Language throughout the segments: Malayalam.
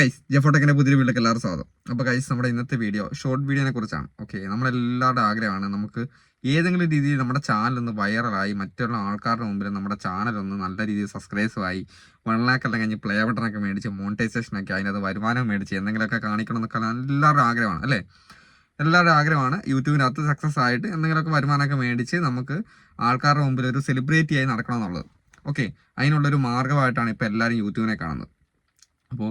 ഗൈസ് ജെഫോട്ടെക്കിന്റെ പുതിയ വീട്ടിലേക്ക് എല്ലാവരും സ്വാഗതം. അപ്പോൾ ഗൈസ് നമ്മുടെ ഇന്നത്തെ വീഡിയോ ഷോർട്ട് വീഡിയോനെ കുറിച്ചാണ്. ഓക്കെ നമ്മളെല്ലാവരുടെ ആഗ്രഹമാണ് നമുക്ക് ഏതെങ്കിലും രീതിയിൽ നമ്മുടെ ചാനൽ ഒന്ന് വൈറലായി മറ്റുള്ള ആൾക്കാരുടെ മുമ്പിൽ നമ്മുടെ ചാനൽ ഒന്ന് നല്ല രീതിയിൽ സബ്സ്ക്രൈബ് ആയി വൺ ലാക്ക് അല്ലെങ്കിൽ കഴിഞ്ഞ് പ്ലേ ബട്ടണൊക്കെ മേടിച്ച് മോണിറ്റൈസേഷനൊക്കെ അതിനകത്ത് വരുമാനം മേടിച്ച് എന്തെങ്കിലുമൊക്കെ കാണിക്കണം എന്നൊക്കെ എല്ലാവരുടെ ആഗ്രഹമാണ് അല്ലേ? എല്ലാവരുടെ ആഗ്രഹമാണ് യൂട്യൂബിനകത്ത് സക്സസ് ആയിട്ട് എന്തെങ്കിലുമൊക്കെ വരുമാനമൊക്കെ മേടിച്ച് നമുക്ക് ആൾക്കാരുടെ മുമ്പിൽ ഒരു സെലിബ്രിറ്റി ആയി നടക്കണം എന്നുള്ളത്. ഓക്കെ അതിനുള്ളൊരു മാർഗമായിട്ടാണ് ഇപ്പോൾ എല്ലാവരും യൂട്യൂബിനെ കാണുന്നത്. അപ്പോൾ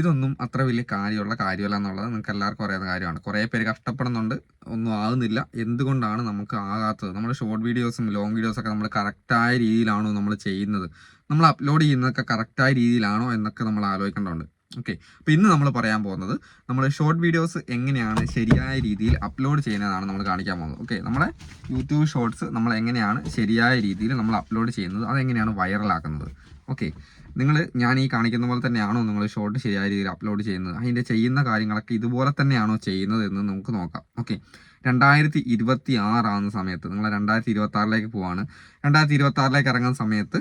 ഇതൊന്നും അത്ര വലിയ കാര്യമുള്ള കാര്യമല്ല എന്നുള്ളത് നിങ്ങൾക്ക് എല്ലാവർക്കും അറിയാവുന്ന കാര്യമാണ്. കുറേ പേര് കഷ്ടപ്പെടുന്നുണ്ട്. ഒന്നും ആകുന്നില്ല എന്തുകൊണ്ടാണ് നമുക്ക് ആകാത്തത്? നമ്മുടെ ഷോർട്ട് വീഡിയോസും ലോങ് വീഡിയോസൊക്കെ നമ്മൾ കറക്റ്റായ രീതിയിലാണോ നമ്മൾ ചെയ്യുന്നത്? നമ്മൾ അപ്ലോഡ് ചെയ്യുന്നതൊക്കെ കറക്റ്റായ രീതിയിലാണോ എന്നൊക്കെ നമ്മൾ ആലോചിക്കേണ്ടതുണ്ട്. ഓക്കെ അപ്പോൾ ഇന്ന് നമ്മൾ പറയാൻ പോകുന്നത് നമ്മൾ ഷോർട്ട് വീഡിയോസ് എങ്ങനെയാണ് ശരിയായ രീതിയിൽ അപ്ലോഡ് ചെയ്യുന്നതാണ് നമ്മൾ കാണിക്കാൻ പോകുന്നത്. ഓക്കെ നമ്മുടെ യൂട്യൂബ് ഷോർട്സ് നമ്മൾ എങ്ങനെയാണ് ശരിയായ രീതിയിൽ നമ്മൾ അപ്ലോഡ് ചെയ്യുന്നത്? അതെങ്ങനെയാണ് വൈറലാക്കുന്നത് ഓക്കെ നിങ്ങൾ ഞാൻ ഈ കാണിക്കുന്ന പോലെ തന്നെയാണോ നിങ്ങൾ ഷോർട്ട് ശരിയായ രീതിയിൽ അപ്ലോഡ് ചെയ്യുന്നത്? അതിന്റെ ചെയ്യുന്ന കാര്യങ്ങളൊക്കെ ഇതുപോലെ തന്നെയാണോ ചെയ്യുന്നത് എന്ന് നമുക്ക് നോക്കാം. ഓക്കെ രണ്ടായിരത്തി ഇരുപത്തി ആറാകുന്ന സമയത്ത് നിങ്ങൾ രണ്ടായിരത്തി ഇരുപത്തി ആറിലേക്ക് പോവാണ്. രണ്ടായിരത്തി ഇരുപത്തി ആറിലേക്ക് ഇറങ്ങുന്ന സമയത്ത്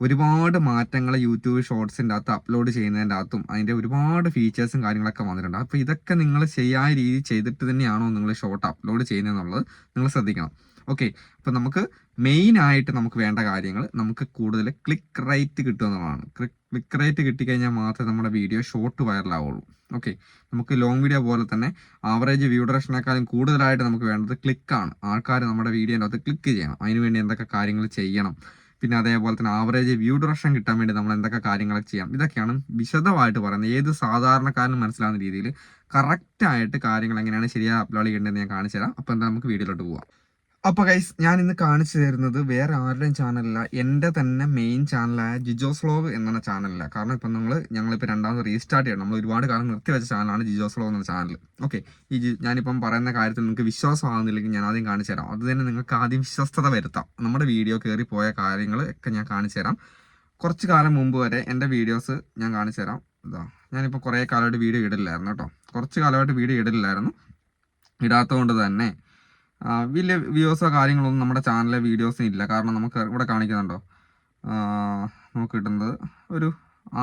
ഒരുപാട് മാറ്റങ്ങൾ യൂട്യൂബ് ഷോർട്സിന്റെ അകത്ത് അപ്ലോഡ് ചെയ്യുന്നതിന്റെ അകത്തും അതിന്റെ ഒരുപാട് ഫീച്ചേഴ്സും കാര്യങ്ങളൊക്കെ വന്നിട്ടുണ്ട്. അപ്പോൾ ഇതൊക്കെ നിങ്ങൾ ശരിയായ രീതിയിൽ ചെയ്തിട്ട് തന്നെയാണോ നിങ്ങൾ ഷോർട്ട് അപ്ലോഡ് ചെയ്യുന്നതെന്നുള്ളത് നിങ്ങൾ ശ്രദ്ധിക്കണം. ഓക്കെ അപ്പോൾ നമുക്ക് മെയിൻ ആയിട്ട് നമുക്ക് വേണ്ട കാര്യങ്ങൾ നമുക്ക് കൂടുതൽ ക്ലിക്ക് റേറ്റ് കിട്ടുന്നതാണ് ക്ലിക്ക് റേറ്റ് കിട്ടിക്കഴിഞ്ഞാൽ മാത്രമേ നമ്മുടെ വീഡിയോ ഷോർട്ട് വൈറലാവുള്ളൂ ഓക്കെ നമുക്ക് ലോങ് വീഡിയോ പോലെ തന്നെ ആവറേജ് വ്യൂ ഡയറക്ഷനേക്കാളും കൂടുതലായിട്ട് നമുക്ക് വേണ്ടത് ക്ലിക്കാണ് ആൾക്കാർ നമ്മുടെ വീഡിയോന്റെ അകത്ത് ക്ലിക്ക് ചെയ്യണം. അതിനുവേണ്ടി എന്തൊക്കെ കാര്യങ്ങൾ ചെയ്യണം. പിന്നെ അതേപോലെ തന്നെ ആവറേജ് വ്യൂ ഡ്യൂറേഷൻ കിട്ടാൻ വേണ്ടി നമ്മൾ എന്തൊക്കെ കാര്യങ്ങളൊക്കെ ചെയ്യാം ഇതൊക്കെയാണ് വിശദമായിട്ട് പറയുന്നത്. ഏത് സാധാരണക്കാരനും മനസ്സിലാവുന്ന രീതിയിൽ കറക്റ്റായിട്ട് കാര്യങ്ങൾ എങ്ങനെയാണ് ശരിയായി അപ്ലോഡ് ചെയ്യേണ്ടതെന്ന് ഞാൻ കാണിച്ചു തരാം അപ്പോൾ എന്താ നമുക്ക് വീഡിയോയിലോട്ട് പോവാം. അപ്പോൾ ഗൈസ് ഞാൻ ഇന്ന് കാണിച്ചു തരുന്നത് വേറെ ആരുടെയും ചാനലല്ല എന്റെ തന്നെ മെയിൻ ചാനലായ ജിജോസ് വ്ലോഗ് എന്ന ചാനലല്ല കാരണം ഇപ്പം നമ്മൾ ഞങ്ങളിപ്പോൾ രണ്ടാമത് റീസ്റ്റാർട്ട് ചെയ്യണം. നമ്മൾ ഒരുപാട് കാലം നിർത്തിവെച്ച ചാനലാണ് ജിജോസ് വ്ലോഗ് എന്ന ചാനൽ ഓക്കെ ഈ ഞാനിപ്പം പറയുന്ന കാര്യത്തിൽ നിങ്ങൾക്ക് വിശ്വാസമാകുന്നില്ലെങ്കിൽ ഞാൻ ആദ്യം കാണിച്ചു തരാം. അത് തന്നെ നിങ്ങൾക്ക് ആദ്യം വിശ്വസ്തത വരുത്താം. നമ്മുടെ വീഡിയോ കയറി പോയ കാര്യങ്ങൾ ഒക്കെ ഞാൻ കാണിച്ചു തരാം. കുറച്ച് കാലം മുമ്പ് വരെ എന്റെ വീഡിയോസ് ഞാൻ കാണിച്ചു തരാം. ഇതാ ഞാനിപ്പോൾ കുറേ കാലമായിട്ട് വീഡിയോ ഇടില്ലായിരുന്നു കേട്ടോ. കുറച്ച് കാലമായിട്ട് വീഡിയോ ഇടില്ലായിരുന്നു ഇടാത്തതുകൊണ്ട് തന്നെ ആ, വലിയ വ്യൂസോ കാര്യങ്ങളൊന്നും നമ്മുടെ ചാനലിലെ വീഡിയോസിന് ഇല്ല. കാരണം നമുക്ക് ഇവിടെ കാണിക്കുന്നുണ്ടോ? നമുക്ക് കിട്ടുന്നത് ഒരു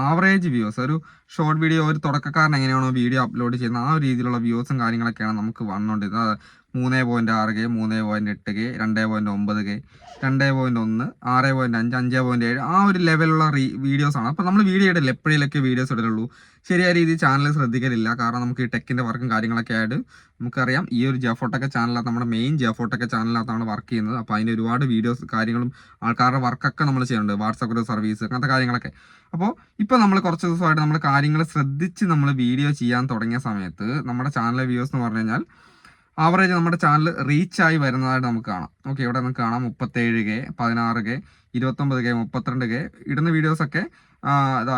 ആവറേജ് വ്യൂസ് ഒരു ഷോർട്ട് വീഡിയോ ഒരു തുടക്കക്കാരൻ എങ്ങനെയാണോ വീഡിയോ അപ്ലോഡ് ചെയ്യുന്നത് ആ ഒരു രീതിയിലുള്ള വ്യൂസും കാര്യങ്ങളൊക്കെയാണ് നമുക്ക് വന്നുകൊണ്ടിരുന്നത്. മൂന്ന് പോയിന്റ് ആറ് കെ മൂന്ന് പോയിന്റ് എട്ട് കെ രണ്ട് പോയിന്റ് ഒമ്പത് കെ രണ്ട് പോയിന്റ് ഒന്ന് ആറ് പോയിന്റ് അഞ്ച് അഞ്ച് പോയിന്റ് ഏഴ് ആ ഒരു ലെവലുള്ള റീ വീഡിയോസാണ് അപ്പോൾ നമ്മൾ വീഡിയോ ഇടില്ല? എപ്പോഴേലൊക്കെ വീഡിയോസ് ഇടലുള്ളൂ. ശരിയായ രീതിയിൽ ചാനൽ ശ്രദ്ധിക്കലില്ല. കാരണം നമുക്ക് ഈ ടെക്കിന്റെ വർക്കും കാര്യങ്ങളൊക്കെ ആയിട്ട് നമുക്കറിയാം. ഈ ഒരു ജെഫോട്ടൊക്കെ ചാനലാണ് നമ്മുടെ മെയിൻ ജെഫോട്ടൊക്കെ ചാനലിനകത്താണ് വർക്ക് ചെയ്യുന്നത്. അപ്പോൾ അതിന്റെ ഒരുപാട് വീഡിയോസ് കാര്യങ്ങളും ആൾക്കാരുടെ വർക്കൊക്കെ നമ്മൾ ചെയ്യുന്നുണ്ട്. വാട്സപ്പ് ഒരു സർവീസ് അങ്ങനത്തെ കാര്യങ്ങളൊക്കെ. അപ്പോൾ ഇപ്പോൾ നമ്മൾ കുറച്ച് ദിവസമായിട്ട് നമ്മൾ കാര്യങ്ങൾ ശ്രദ്ധിച്ച് നമ്മൾ വീഡിയോ ചെയ്യാൻ തുടങ്ങിയ സമയത്ത് നമ്മുടെ ചാനലിലെ വ്യൂസ് എന്ന് പറഞ്ഞു കഴിഞ്ഞാൽ ആവറേജ് നമ്മുടെ ചാനൽ റീച്ചായി വരുന്നതായിട്ട് നമുക്ക് കാണാം. ഓക്കെ ഇവിടെ നമുക്ക് കാണാം മുപ്പത്തേഴ് കെ പതിനാറ് കെ ഇരുപത്തൊമ്പത് കെ മുപ്പത്തിരണ്ട് കെ ഇടുന്ന വീഡിയോസൊക്കെ അതാ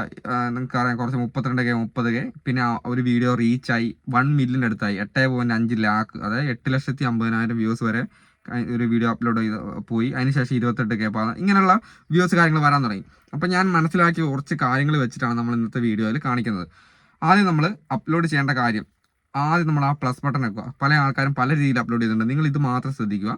നിങ്ങൾക്ക് അറിയാം കുറച്ച് മുപ്പത്തിരണ്ട് കെ മുപ്പത് കെ പിന്നെ ഒരു വീഡിയോ റീച്ചായി വൺ മില്യന്റെ അടുത്തായി. എട്ട് പോയിന്റ് അഞ്ച് ലാക്ക് അതായത് എട്ട് ലക്ഷത്തി അമ്പതിനായിരം വ്യൂസ് വരെ ഒരു വീഡിയോ അപ്ലോഡ് ചെയ്ത് പോയി. അതിനുശേഷം ഇരുപത്തെട്ട് കെ പാ ഇങ്ങനെയുള്ള വ്യൂസ് കാര്യങ്ങൾ വരാൻ തുടങ്ങി. അപ്പം ഞാൻ മനസ്സിലാക്കിയ കുറച്ച് കാര്യങ്ങൾ വെച്ചിട്ടാണ് നമ്മൾ ഇന്നത്തെ വീഡിയോയിൽ കാണിക്കുന്നത്. ആദ്യം നമ്മൾ അപ്ലോഡ് ചെയ്യേണ്ട കാര്യം. ആദ്യം നമ്മൾ ആ പ്ലസ് ബട്ടൺ വെക്കുക. പല ആൾക്കാരും പല രീതിയിൽ അപ്ലോഡ് ചെയ്തിട്ടുണ്ട്. നിങ്ങൾ ഇത് മാത്രം ശ്രദ്ധിക്കുക.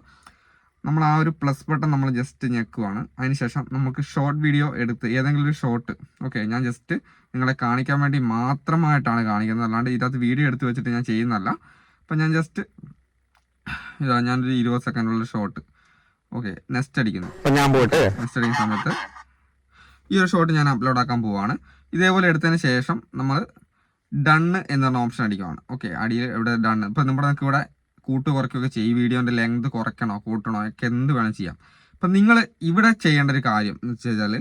നമ്മൾ ആ ഒരു പ്ലസ് ബട്ടൺ നമ്മൾ ജസ്റ്റ് ഞെക്കുവാണ്. അതിനുശേഷം നമുക്ക് ഷോർട്ട് വീഡിയോ എടുത്ത് ഏതെങ്കിലും ഒരു ഷോർട്ട് ഓക്കെ ഞാൻ ജസ്റ്റ് നിങ്ങളെ കാണിക്കാൻ വേണ്ടി മാത്രമായിട്ടാണ് കാണിക്കുന്നത്. അല്ലാണ്ട് ഇതിനകത്ത് വീഡിയോ എടുത്ത് വെച്ചിട്ട് ഞാൻ ചെയ്യുന്നതല്ല. അപ്പം ഞാൻ ജസ്റ്റ് ഇതാ ഞാനൊരു ഇരുപത് സെക്കൻഡുള്ള ഷോർട്ട് ഓക്കെ നെക്സ്റ്റ് അടിക്കുന്നു. അപ്പം ഞാൻ പോയിട്ട് നെക്സ്റ്റ് അടിക്കുന്ന സമയത്ത് ഈ ഒരു ഷോട്ട് ഞാൻ അപ്ലോഡ് ആക്കാൻ പോവാണ്. ഇതേപോലെ എടുത്തതിന് ശേഷം നമ്മൾ ഡണ്ണ് എന്ന് പറഞ്ഞ ഓപ്ഷൻ അടിക്കുവാണ്. ഓക്കെ അടിയിൽ ഇവിടെ ഡണ്ണ് ഇപ്പം നമ്മുടെ നമുക്ക് ഇവിടെ കൂട്ട് കുറയ്ക്കുകയൊക്കെ ചെയ്യും. ഈ വീഡിയോന്റെ ലെങ്ത് കുറയ്ക്കണോ കൂട്ടണോ ഒക്കെ എന്ത് വേണം ചെയ്യാം. അപ്പം നിങ്ങൾ ഇവിടെ ചെയ്യേണ്ട ഒരു കാര്യം എന്ന് വെച്ച് കഴിഞ്ഞാൽ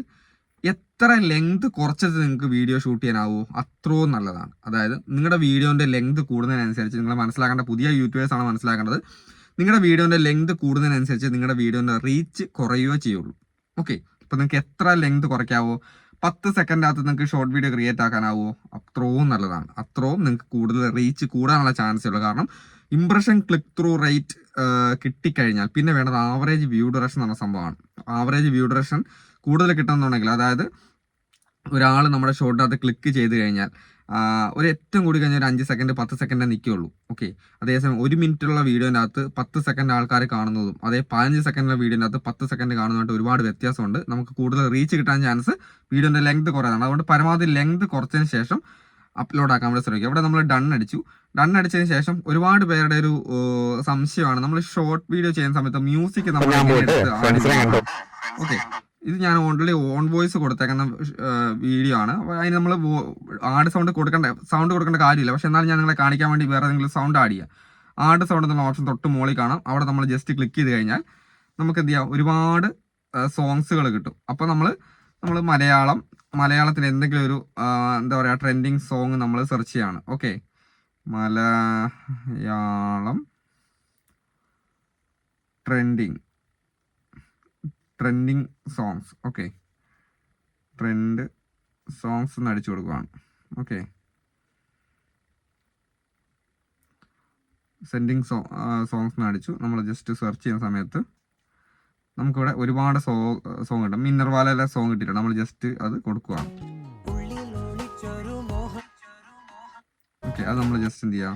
എത്ര ലെങ്ത് കുറച്ചത് നിങ്ങൾക്ക് വീഡിയോ ഷൂട്ട് ചെയ്യാനാവോ അത്രയും നല്ലതാണ്. അതായത് നിങ്ങളുടെ വീഡിയോന്റെ ലെങ്ത് കൂടുന്നതിനനുസരിച്ച് നിങ്ങൾ മനസ്സിലാക്കേണ്ട പുതിയ യൂട്യൂബേഴ്സ് ആണ് മനസ്സിലാക്കേണ്ടത്. നിങ്ങളുടെ വീഡിയോന്റെ ലെങ്ത് കൂടുന്നതിനനുസരിച്ച് നിങ്ങളുടെ വീഡിയോന്റെ റീച്ച് കുറയുകയോ ചെയ്യുള്ളൂ. ഓക്കെ അപ്പോൾ നിങ്ങൾക്ക് എത്ര ലെങ്ത് കുറയ്ക്കാവോ പത്ത് സെക്കൻഡിനകത്ത് നിങ്ങൾക്ക് ഷോർട്ട് വീഡിയോ ക്രിയേറ്റ് ആക്കാനാവോ? അത്രയും നല്ലതാണ്. അത്രയും നിങ്ങൾക്ക് കൂടുതൽ റീച്ച് കൂടാനുള്ള ചാൻസ് ഉള്ളൂ. കാരണം ഇംപ്രഷൻ ക്ലിക്ക് ത്രൂ റേറ്റ് കിട്ടിക്കഴിഞ്ഞാൽ പിന്നെ വേണ്ടത് ആവറേജ് വ്യൂ ഡ്യൂറേഷൻ എന്ന സംഭവമാണ്. ആവറേജ് വ്യൂ ഡ്യൂറേഷൻ കൂടുതൽ കിട്ടണമെന്നുണ്ടെങ്കിൽ അതായത് ഒരാൾ നമ്മുടെ ഷോർട്ടിനകത്ത് ക്ലിക്ക് ചെയ്ത് കഴിഞ്ഞാൽ ഒരു ഏറ്റവും കൂടി കഴിഞ്ഞാൽ ഒരു അഞ്ച് സെക്കൻഡ് പത്ത് സെക്കൻഡേ നിൽക്കുകയുള്ളൂ ഓക്കെ അതേസമയം ഒരു മിനിറ്റുള്ള വീഡിയോന്റെ അകത്ത് പത്ത് സെക്കൻഡ് ആൾക്കാർ കാണുന്നതും അതേ പതിനഞ്ച് സെക്കൻഡിലെ വീഡിയോന്റെ അകത്ത് പത്ത് സെക്കൻഡ് കാണുന്നതായിട്ട് ഒരുപാട് വ്യത്യാസമുണ്ട്. നമുക്ക് കൂടുതൽ റീച്ച് കിട്ടാൻ ചാൻസ് വീഡിയോന്റെ ലെങ്ത് കുറയാണ് അതുകൊണ്ട് പരമാവധി ലെങ്ത് കുറച്ചതിന് ശേഷം അപ്ലോഡ് ആക്കാൻ വേണ്ടി ശ്രമിക്കുക. ഇവിടെ നമ്മൾ ഡൺ അടിച്ചു. ഡൺ അടിച്ചതിന് ശേഷം ഒരുപാട് പേരുടെ ഒരു സംശയമാണ്. നമ്മൾ ഷോർട്ട് വീഡിയോ ചെയ്യുന്ന സമയത്ത് മ്യൂസിക് നമ്മൾ ഓക്കെ ഇത് ഞാൻ ഓൺലി ഓൺ വോയിസ് കൊടുത്തേക്കുന്ന വീഡിയോ ആണ്. അതിന് നമ്മൾ ആഡ് സൗണ്ട് കൊടുക്കേണ്ട സൗണ്ട് കൊടുക്കേണ്ട കാര്യമില്ല. പക്ഷെ എന്നാലും ഞാൻ നിങ്ങളെ കാണിക്കാൻ വേണ്ടി വേറെ ഏതെങ്കിലും സൗണ്ട് ആഡ് ചെയ്യാം. ആഡ് സൗണ്ട് എന്നുള്ള ഓപ്ഷൻ തൊട്ട് മുകളിൽ കാണാം. അവിടെ നമ്മൾ ജസ്റ്റ് ക്ലിക്ക് ചെയ്ത് കഴിഞ്ഞാൽ നമുക്ക് എന്ത് ചെയ്യാം? ഒരുപാട് സോങ്സുകൾ കിട്ടും. അപ്പോൾ നമ്മൾ നമ്മൾ മലയാളം മലയാളത്തിൽ എന്തെങ്കിലും ഒരു എന്താ പറയുക ട്രെൻഡിങ് സോങ് നമ്മൾ സെർച്ച് ചെയ്യാണ്. Okay Malayalam trending trending songs okay trend songs എന്ന് അടിച്ചു കൊടുക്കുകയാണ് ഓക്കെ സെൻഡിങ് സോ സോങ്സ് എന്ന് അടിച്ചു. നമ്മൾ ജസ്റ്റ് സെർച്ച് ചെയ്യുന്ന സമയത്ത് നമുക്കിവിടെ ഒരുപാട് സോ സോങ് കിട്ടും. മിന്നർവാലയിലെ സോങ് കിട്ടിയിട്ടുണ്ട്. നമ്മൾ ജസ്റ്റ് അത് കൊടുക്കുകയാണ് ഓക്കെ അത് നമ്മൾ ജസ്റ്റ് എന്ത് ചെയ്യാം?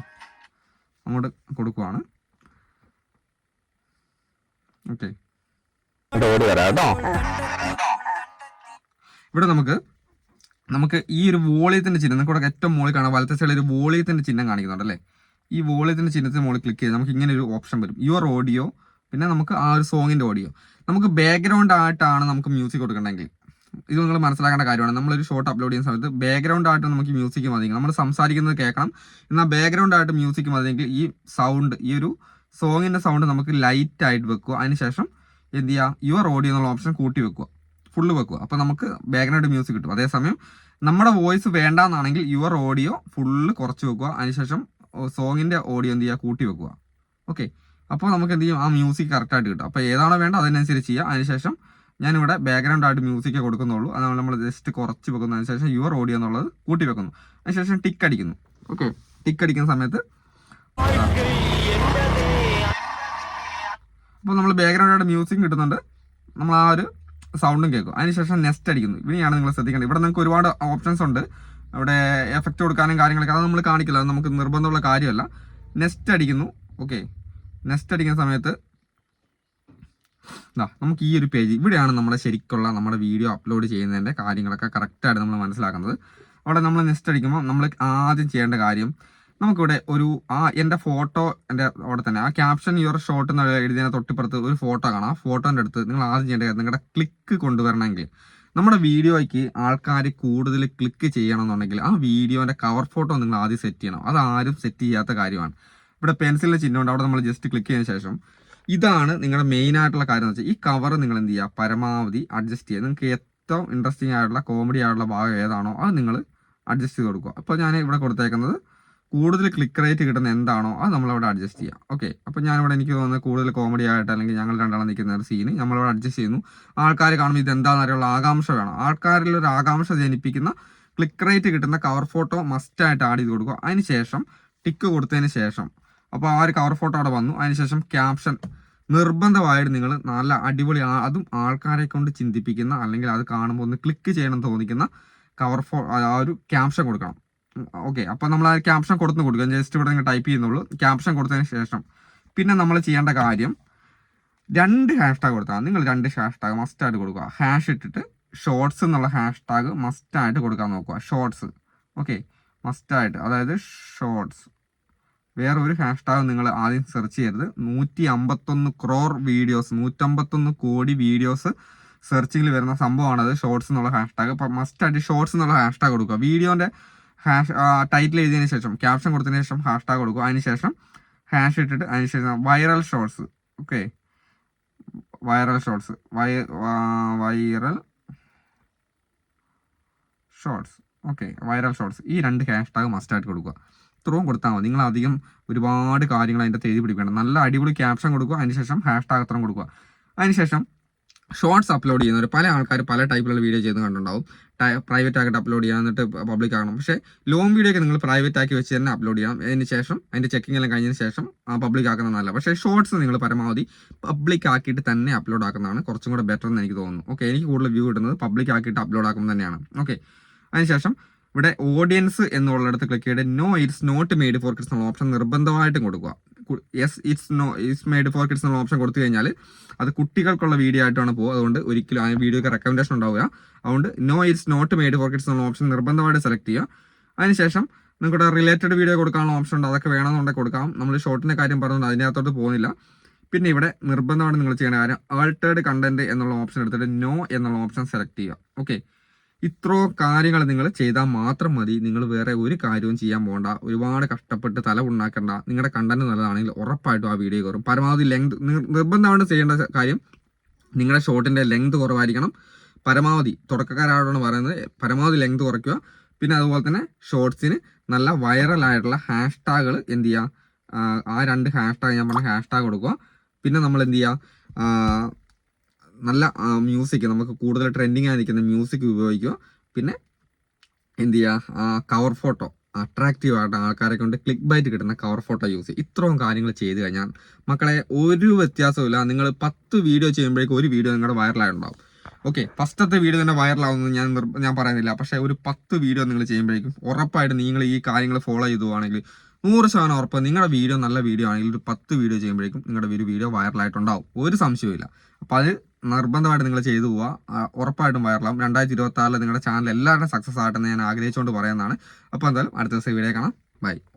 അങ്ങോട്ട് കൊടുക്കുവാണ്. ഓക്കെ ഓടി വരാം കേട്ടോ. ഇവിടെ നമുക്ക് നമുക്ക് ഈ ഒരു വോളിയത്തിന്റെ ചിഹ്നം നമുക്ക് ഇവിടെ ഏറ്റവും മുകളിൽ കാണാം വലത്തെ സൈഡിൽ ഒരു വോളിയത്തിന്റെ ചിഹ്നം കാണിക്കുന്നുണ്ട് അല്ലേ? ഈ വോളിയത്തിന്റെ ചിഹ്നത്തിന് മുകളിൽ ക്ലിക്ക് ചെയ്ത് നമുക്ക് ഇങ്ങനെ ഒരു ഓപ്ഷൻ വരും. യുവർ ഓഡിയോ പിന്നെ നമുക്ക് ആ ഒരു സോങ്ങിന്റെ ഓഡിയോ നമുക്ക് ബാക്ക്ഗ്രൗണ്ട് ആയിട്ടാണ് നമുക്ക് മ്യൂസിക് കൊടുക്കണമെങ്കിൽ ഇത് നിങ്ങൾ മനസ്സിലാക്കേണ്ട കാര്യമാണ്. നമ്മളൊരു ഷോർട്ട് അപ്ലോഡ് ചെയ്യുന്ന സമയത്ത് ബാക്ക്ഗ്രൗണ്ട് ആയിട്ട് നമുക്ക് മ്യൂസിക് മതിയെങ്കിൽ നമ്മൾ സംസാരിക്കുന്നത് കേൾക്കണം. എന്നാൽ ബാക്ക്ഗ്രൗണ്ട് ആയിട്ട് മ്യൂസിക് മതിയെങ്കിൽ ഈ സൗണ്ട് ഈ ഒരു സോങ്ങിന്റെ സൗണ്ട് നമുക്ക് ലൈറ്റ് ആയിട്ട് വെക്കുക. അതിനുശേഷം എന്ത് ചെയ്യുക യുവർ ഓഡിയോ എന്നുള്ള ഓപ്ഷൻ കൂട്ടി വെക്കുക. ഫുള്ള് വെക്കുക. അപ്പോൾ നമുക്ക് ബാക്ക്ഗ്രൗണ്ട് മ്യൂസിക് കിട്ടും. അതേസമയം നമ്മുടെ വോയിസ് വേണ്ട വേണ്ടാന്നാണെങ്കിൽ യുവർ ഓഡിയോ ഫുള്ള് കുറച്ച് വെക്കുക. അതിനുശേഷം സോങ്ങിന്റെ ഓഡിയോ എന്ത് ചെയ്യുക? കൂട്ടി വെക്കുക. ഓക്കെ അപ്പോൾ നമുക്ക് എന്ത് ചെയ്യും? ആ മ്യൂസിക് കറക്റ്റായിട്ട് കിട്ടും. അപ്പോൾ ഏതാണോ വേണ്ട അതിനനുസരിച്ച് ചെയ്യുക അതിനുശേഷം ഞാനിവിടെ ബാക്ക്ഗ്രൗണ്ട് ആയിട്ട് മ്യൂസിക്കേ കൊടുക്കുന്നുള്ളൂ. അതാണ് നമ്മൾ ജസ്റ്റ് കുറച്ച് വെക്കുന്നു. അതിനുശേഷം യുവർ ഓഡിയോ എന്നുള്ളത് കൂട്ടി വെക്കുന്നു. അതിനുശേഷം ടിക്ക് അടിക്കുന്നു. ഓക്കെ ടിക്ക് അടിക്കുന്ന സമയത്ത് അപ്പോൾ നമ്മൾ ബാക്ക്ഗ്രൗണ്ടായിട്ട് മ്യൂസിക് കിട്ടുന്നുണ്ട്. നമ്മൾ ആ ഒരു സൗണ്ടും കേൾക്കും. അതിനുശേഷം നെക്സ്റ്റ് അടിക്കുന്നു. ഇവിടെയാണ് നിങ്ങൾ ശ്രദ്ധിക്കേണ്ടത്. ഇവിടെ നിങ്ങൾക്ക് ഒരുപാട് ഓപ്ഷൻസ് ഉണ്ട്. അവിടെ എഫക്റ്റ് കൊടുക്കാനും കാര്യങ്ങളൊക്കെ അത് നമ്മൾ കാണിക്കില്ല. അത് നമുക്ക് നിർബന്ധമുള്ള കാര്യമല്ല. നെക്സ്റ്റ് അടിക്കുന്നു. ഓക്കെ നെക്സ്റ്റ് അടിക്കുന്ന സമയത്ത് നമുക്ക് ഈ ഒരു പേജ് ഇവിടെയാണ് നമ്മുടെ ശരിക്കുള്ള നമ്മുടെ വീഡിയോ അപ്ലോഡ് ചെയ്യുന്നതിന്റെ കാര്യങ്ങളൊക്കെ കറക്റ്റായിട്ട് നമ്മൾ മനസ്സിലാക്കുന്നത്. അവിടെ നമ്മൾ നെക്സ്റ്റ് അടിക്കുമ്പോൾ നമ്മൾ ആദ്യം ചെയ്യേണ്ട കാര്യം നമുക്കിവിടെ ഒരു ആ എന്റെ ഫോട്ടോ എന്റെ അവിടെ തന്നെ ആ ക്യാപ്ഷൻ യുവർ ഷോട്ട് എന്ന് എഴുതിയതിനെ തൊട്ടിപ്പുറത്ത് ഒരു ഫോട്ടോ കാണാം. ആ ഫോട്ടോന്റെ അടുത്ത് നിങ്ങൾ ആദ്യം ചെയ്യേണ്ട കാര്യം നിങ്ങളുടെ ക്ലിക്ക് കൊണ്ടുവരണമെങ്കിൽ നമ്മുടെ വീഡിയോയ്ക്ക് ആൾക്കാർ കൂടുതൽ ക്ലിക്ക് ചെയ്യണമെന്നുണ്ടെങ്കിൽ ആ വീഡിയോന്റെ കവർ ഫോട്ടോ നിങ്ങൾ ആദ്യം സെറ്റ് ചെയ്യണം. അത് ആരും സെറ്റ് ചെയ്യാത്ത കാര്യമാണ്. ഇവിടെ പെൻസിലിന്റെ ചിഹ്നമുണ്ട് അവിടെ നമ്മൾ ജസ്റ്റ് ക്ലിക്ക് ചെയ്തതിന് ശേഷം ഇതാണ് നിങ്ങളുടെ മെയിൻ ആയിട്ടുള്ള കാര്യം എന്ന് വെച്ചാൽ ഈ കവർ നിങ്ങൾ എന്ത് ചെയ്യുക? പരമാവധി അഡ്ജസ്റ്റ് ചെയ്യുക. നിങ്ങൾക്ക് ഏറ്റവും ഇൻട്രസ്റ്റിംഗ് ആയിട്ടുള്ള കോമഡി ആയിട്ടുള്ള ഭാഗം ഏതാണോ അത് നിങ്ങൾ അഡ്ജസ്റ്റ് ചെയ്ത് കൊടുക്കുക. അപ്പോൾ ഞാൻ ഇവിടെ കൊടുത്തേക്കുന്നത് കൂടുതൽ ക്ലിക്ക് റേറ്റ് കിട്ടുന്ന എന്താണോ അത് നമ്മളവിടെ അഡ്ജസ്റ്റ് ചെയ്യാം. ഓക്കെ അപ്പോൾ ഞാനിവിടെ എനിക്ക് തോന്നുന്നത് കൂടുതൽ കോമഡി ആയിട്ട് അല്ലെങ്കിൽ ഞങ്ങൾ രണ്ടാളും നിൽക്കുന്ന ഒരു സീന് നമ്മളിവിടെ അഡ്ജസ്റ്റ് ചെയ്യുന്നു. ആൾക്കാർ കാണുമ്പോൾ ഇത് എന്താണെന്ന് അറിയാനുള്ള ആകാംക്ഷ വേണം. ആൾക്കാരിൽ ഒരു ആകാംക്ഷ ജനിപ്പിക്കുന്ന ക്ലിക്ക് റേറ്റ് കിട്ടുന്ന കവർ ഫോട്ടോ മസ്റ്റായിട്ട് ആഡ് ചെയ്ത് കൊടുക്കുക. അതിന് ശേഷം ടിക്ക് കൊടുത്തതിന് ശേഷം. അപ്പോൾ ആ ഒരു കവർ ഫോട്ടോ അവിടെ വന്നു. അതിനുശേഷം ക്യാപ്ഷൻ നിർബന്ധമായിട്ട് നിങ്ങൾ നല്ല അടിപൊളി അതും ആൾക്കാരെ കൊണ്ട് ചിന്തിപ്പിക്കുന്ന അല്ലെങ്കിൽ അത് കാണുമ്പോൾ ഒന്ന് ക്ലിക്ക് ചെയ്യണം തോന്നിക്കുന്ന കവർ ഫോ ആ ഒരു ക്യാപ്ഷൻ കൊടുക്കണം. ഓക്കെ അപ്പോൾ നമ്മൾ ആ ക്യാപ്ഷൻ കൊടുത്ത് കൊടുക്കുക. ജസ്റ്റ് ഇവിടെ നിങ്ങൾ ടൈപ്പ് ചെയ്യുന്നുള്ളൂ. ക്യാപ്ഷൻ കൊടുത്തതിന് ശേഷം പിന്നെ നമ്മൾ ചെയ്യേണ്ട കാര്യം രണ്ട് ഹാഷ് ടാഗ് കൊടുത്താൽ നിങ്ങൾ രണ്ട് ഹാഷ് ഹാഷ്ടാഗ് മസ്റ്റായിട്ട് കൊടുക്കുക. ഹാഷ് ഇട്ടിട്ട് ഷോർട്സ് എന്നുള്ള ഹാഷ് ഹാഷ്ടാഗ് മസ്റ്റായിട്ട് കൊടുക്കാൻ നോക്കുക. ഷോർട്സ് ഓക്കെ മസ്റ്റായിട്ട് അതായത് ഷോർട്സ് വേറെ ഒരു ഹാഷ്ടാഗ് നിങ്ങൾ ആദ്യം സെർച്ച് ചെയ്യരുത്. നൂറ്റി അമ്പത്തൊന്ന് ക്രോർ വീഡിയോസ് നൂറ്റമ്പത്തൊന്ന് കോടി വീഡിയോസ് സെർച്ചിങ്ങിൽ വരുന്ന സംഭവമാണത്. ഷോർട്സ് എന്നുള്ള ഹാഷ്ടാഗ് അപ്പം മസ്റ്റായിട്ട് ഷോർട്സ് എന്നുള്ള ഹാഷ് ടാഗ് കൊടുക്കുക വീഡിയോന്റെ ഹാഷ് ടൈറ്റിൽ എഴുതിയതിന് ശേഷം ക്യാപ്ഷൻ കൊടുത്തതിന് ശേഷം ഹാഷ്ടാഗ് കൊടുക്കുക അതിന് ശേഷം ഹാഷ് ഇട്ടിട്ട് അതിന് ശേഷം viral shorts okay viral shorts Y viral shorts okay viral shorts ഈ രണ്ട് ഹാഷ് ടാഗ് മസ്റ്റായിട്ട് കൊടുക്കുക. ഇത്രയും കൊടുത്താൽ മതി. നിങ്ങൾ അധികം ഒരുപാട് കാര്യങ്ങൾ അതിന്റെ തേടി പിടിക്കണം നല്ല അടിപൊളി ക്യാപ്ഷൻ കൊടുക്കുക. അതിനുശേഷം ഹാഷ്ടാഗ് അത്രയും കൊടുക്കുക. അതിനുശേഷം ഷോർട്സ് അപ്ലോഡ് ചെയ്യുന്നവർ പല ആൾക്കാർ പല ടൈപ്പിലുള്ള വീഡിയോ ചെയ്ത് കണ്ടിട്ടുണ്ടാവും. പ്രൈവറ്റ് ആക്കി അപ്ലോഡ് ചെയ്യാം എന്നിട്ട് പബ്ലിക് ആകണം. പക്ഷേ ലോങ് വീഡിയോ ഒക്കെ നിങ്ങൾ പ്രൈവറ്റ് ആക്കി വെച്ച് തന്നെ അപ്ലോഡ് ചെയ്യാം അതിന് ശേഷം അതിന്റെ ചെക്കിംഗ് എല്ലാം കഴിഞ്ഞതിന് ശേഷം പബ്ലിക് ആക്കുന്നത് നല്ല പക്ഷേ ഷോർട്സ് നിങ്ങൾ പരമാവധി പബ്ലിക് ആക്കിയിട്ട് തന്നെ അപ്ലോഡ് ആക്കുന്നതാണ്. കുറച്ചും കൂടെ ബെറ്റർ എന്ന് എനിക്ക് തോന്നുന്നു. ഓക്കെ എനിക്ക് കൂടുതൽ വ്യൂ കിട്ടുന്നത് പബ്ലിക് ആക്കിയിട്ട് അപ്ലോഡ് ആക്കുമ്പോൾ തന്നെയാണ്. ഓക്കെ അതിനുശേഷം ഇവിടെ ഓഡിയൻസ് എന്നുള്ളിടത്ത് ക്ലിക്ക് ചെയ്ത് no it's not made for kids എന്നുള്ള ഓപ്ഷൻ നിർബന്ധമായിട്ടും കൊടുക്കുക. Yes it's no it's made for kids എന്നുള്ള ഓപ്ഷൻ കൊടുത്തു കഴിഞ്ഞാൽ അത് കുട്ടികൾക്കുള്ള വീഡിയോ ആയിട്ടാണ് പോകുക അതുകൊണ്ട് ഒരിക്കലും ആ വീഡിയോക്ക് റെക്കമെൻഡേഷൻ ഉണ്ടാവുക. അതുകൊണ്ട് no it's not made for kids എന്നുള്ള ഓപ്ഷൻ നിർബന്ധമായിട്ട് സെലക്ട് ചെയ്യുക. അതിനുശേഷം നിങ്ങളുടെ റിലേറ്റഡ് വീഡിയോ കൊടുക്കാനുള്ള ഓപ്ഷൻ ഉണ്ട്. അതൊക്കെ വേണമെന്നുണ്ടെങ്കിൽ കൊടുക്കാം. നമ്മൾ ഷോർട്ടിന്റെ കാര്യം പറഞ്ഞുകൊണ്ട് അതിനകത്തോട്ട് പോകുന്നില്ല. പിന്നെ ഇവിടെ നിർബന്ധമാണ് നിങ്ങൾ ചെയ്യേണ്ട കാര്യം ആൾട്ടേഡ് കണ്ടന്റ് എന്നുള്ള ഓപ്ഷൻ എടുത്തിട്ട് നോ എന്നുള്ള ഓപ്ഷൻ സെലക്ട് ചെയ്യുക. ഓക്കെ ഇത്രയോ കാര്യങ്ങൾ നിങ്ങൾ ചെയ്താൽ മാത്രം മതി. നിങ്ങൾ വേറെ ഒരു കാര്യവും ചെയ്യാൻ പോകണ്ട ഒരുപാട് കഷ്ടപ്പെട്ട് തല ഉണ്ടാക്കണ്ട നിങ്ങളുടെ കണ്ടന്റ് നല്ലതാണെങ്കിൽ ഉറപ്പായിട്ടും ആ വീഡിയോ കയറും. പരമാവധി ലെങ്ത് നിർബന്ധമാണ് ചെയ്യേണ്ട കാര്യം നിങ്ങളുടെ ഷോട്ടിന്റെ ലെങ്ത് കുറവായിരിക്കണം. പരമാവധി തുടക്കക്കാരോടാണ് പറയുന്നത്. പരമാവധി ലെങ്ത് കുറയ്ക്കുക. പിന്നെ അതുപോലെ തന്നെ ഷോർട്സിന് നല്ല വൈറലായിട്ടുള്ള ഹാഷ് ടാഗുകൾ എന്ത് ചെയ്യുക ആ, രണ്ട് ഹാഷ് ടാഗ് ഞാൻ പറഞ്ഞ ഹാഷ് ടാഗ് കൊടുക്കുക. പിന്നെ നമ്മൾ എന്ത് ചെയ്യുക നല്ല മ്യൂസിക് നമുക്ക് കൂടുതൽ ട്രെൻഡിങ് ആയിരിക്കുന്ന മ്യൂസിക് ഉപയോഗിക്കുക. പിന്നെ എന്ത് ചെയ്യുക? കവർ ഫോട്ടോ അട്രാക്റ്റീവ് ആയിട്ട് ആൾക്കാരെ കൊണ്ട് ക്ലിക്ക് ബൈറ്റ് കിട്ടുന്ന കവർ ഫോട്ടോ യൂസ് ചെയ്യുക. ഇത്രയും കാര്യങ്ങൾ ചെയ്ത് കഴിഞ്ഞാൽ മക്കളെ ഒരു വ്യത്യാസമില്ല നിങ്ങൾ പത്ത് വീഡിയോ ചെയ്യുമ്പോഴേക്കും ഒരു വീഡിയോ നിങ്ങളുടെ വൈറലായിട്ടുണ്ടാവും ഓക്കെ ഫസ്റ്റത്തെ വീഡിയോ തന്നെ വൈറലാവുന്നത് ഞാൻ ഞാൻ പറയുന്നില്ല. പക്ഷേ ഒരു പത്ത് വീഡിയോ നിങ്ങൾ ചെയ്യുമ്പോഴേക്കും ഉറപ്പായിട്ട് നിങ്ങൾ ഈ കാര്യങ്ങൾ ഫോളോ ചെയ്തുവാണെങ്കിൽ നൂറ് ശതമാനം ഉറപ്പ് നിങ്ങളുടെ വീഡിയോ നല്ല വീഡിയോ ആണെങ്കിൽ ഒരു പത്ത് വീഡിയോ ചെയ്യുമ്പോഴേക്കും നിങ്ങളുടെ ഒരു വീഡിയോ വൈറലായിട്ടുണ്ടാവും ഒരു സംശയവുമില്ല. അപ്പോൾ അത് നിർബന്ധമായിട്ട് നിങ്ങൾ ചെയ്തു പോവുക. ഉറപ്പായിട്ടും വൈറലാവും. രണ്ടായിരത്തി ഇരുപത്തി ആറിൽ നിങ്ങളുടെ ചാനൽ എല്ലാവരുടെയും സക്സസ് ആയിട്ടെന്ന് ഞാൻ ആഗ്രഹിച്ചുകൊണ്ട് പറയുന്നതാണ്. അപ്പോൾ എന്തായാലും അടുത്ത ദിവസം വീഡിയോ കാണാം. ബൈ